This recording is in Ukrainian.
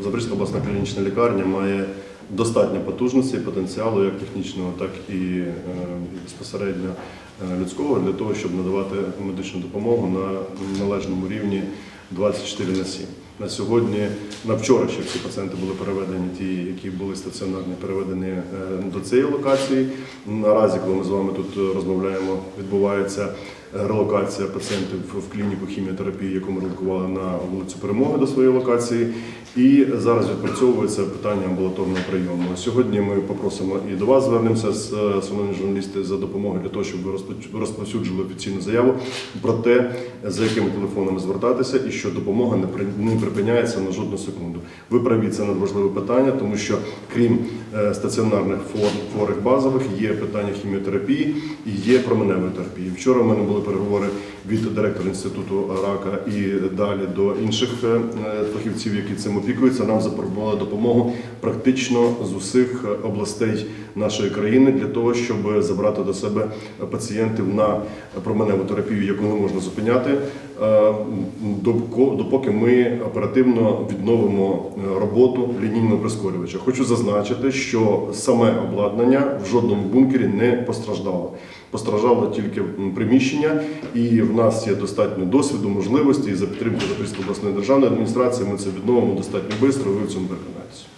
Запорізька обласна клінічна лікарня має достатньо потужності і потенціалу, як технічного, так і е, безпосередньо е, людського, для того, щоб надавати медичну допомогу на належному рівні 24 на 7. На сьогодні, на вчора ще всі пацієнти були переведені, ті, які були стаціонарні, переведені е, до цієї локації. Наразі, коли ми з вами тут розмовляємо, відбувається е, релокація пацієнтів в клініку хіміотерапії, яку ми релокували на вулицю Перемоги до своєї локації. І зараз відпрацьовується питання амбулаторного прийому. Сьогодні ми попросимо і до вас звернемося з е, шановні журналісти за допомогою для того, щоб ви розповсюджили офіційну заяву про те, за якими телефонами звертатися, і що допомога не при- припиняється на жодну секунду. Ви праві, це надважливе питання, тому що крім е, стаціонарних хворих базових, є питання хіміотерапії і є променевої терапії. Вчора в мене були переговори від директора інституту рака і далі до інших е, фахівців, які цим опікуються. Нам запропонували допомогу практично з усіх областей нашої країни для того, щоб забрати до себе пацієнтів на променеву терапію, яку не можна зупиняти, е, допоки ми оперативно відновимо е, роботу лінійного прискорювача. Хочу зазначити, що саме обладнання в жодному бункері не постраждало. Постраждало тільки приміщення, і в нас є достатньо досвіду, можливості і за підтримки Запорізької обласної державної адміністрації ми це відновимо достатньо швидко. Ви в цьому переконаєтеся.